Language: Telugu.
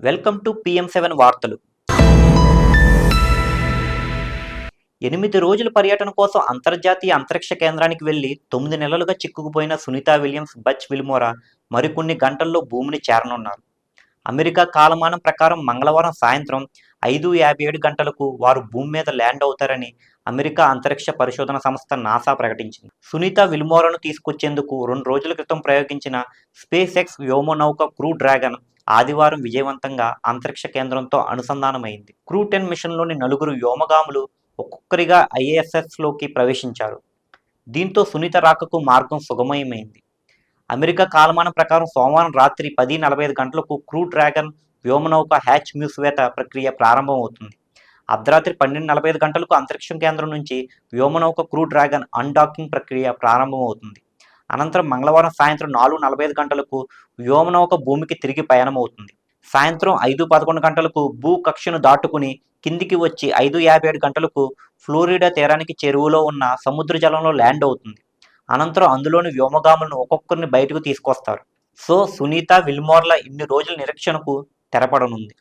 వెల్కమ్ టు పిఎం సెవెన్ వార్తలు. ఎనిమిది రోజుల పర్యటన కోసం అంతర్జాతీయ అంతరిక్ష కేంద్రానికి వెళ్ళి తొమ్మిది నెలలుగా చిక్కుకుపోయిన సునీతా విలియమ్స్ బచ్ విల్మోరా మరికొన్ని గంటల్లో భూమిని చేరనున్నారు. అమెరికా కాలమానం ప్రకారం మంగళవారం సాయంత్రం ఐదు యాభై ఏడు గంటలకు వారు భూమి మీద ల్యాండ్ అవుతారని అమెరికా అంతరిక్ష పరిశోధన సంస్థ నాసా ప్రకటించింది. సునీత విల్మోరను తీసుకొచ్చేందుకు రెండు రోజుల క్రితం ప్రయోగించిన స్పేస్ ఎక్స్ వ్యోమనౌక క్రూ డ్రాగన్ ఆదివారం విజయవంతంగా అంతరిక్ష కేంద్రంతో అనుసంధానమైంది. క్రూ టెన్ మిషన్లోని నలుగురు వ్యోమగాములు ఒక్కొక్కరిగా ఐఏఎస్ఎస్లోకి ప్రవేశించారు. దీంతో సునీత రాకకు మార్గం సుగమయమైంది. అమెరికా కాలమానం ప్రకారం సోమవారం రాత్రి పది నలభై ఐదు గంటలకు క్రూ డ్రాగన్ వ్యోమనౌక హ్యాచ్ మూసివేత ప్రక్రియ ప్రారంభమవుతుంది. అర్ధరాత్రి పన్నెండు నలభై ఐదు గంటలకు అంతరిక్షం కేంద్రం నుంచి వ్యోమనౌక క్రూ డ్రాగన్ అన్డాకింగ్ ప్రక్రియ ప్రారంభమవుతుంది. అనంతరం మంగళవారం సాయంత్రం నాలుగు నలభై ఐదు గంటలకు వ్యోమనౌక భూమికి తిరిగి పయనమవుతుంది. సాయంత్రం ఐదు పదకొండు గంటలకు భూ కక్షను దాటుకుని కిందికి వచ్చి ఐదు యాభై ఏడు గంటలకు ఫ్లోరిడా తీరానికి చెరువులో ఉన్న సముద్ర జలంలో ల్యాండ్ అవుతుంది. అనంతరం అందులోని వ్యోమగాములను ఒక్కొక్కరిని బయటకు తీసుకొస్తారు. సో సునీత విల్మోర్ల ఇన్ని రోజుల నిరీక్షణకు తెరపడనుంది.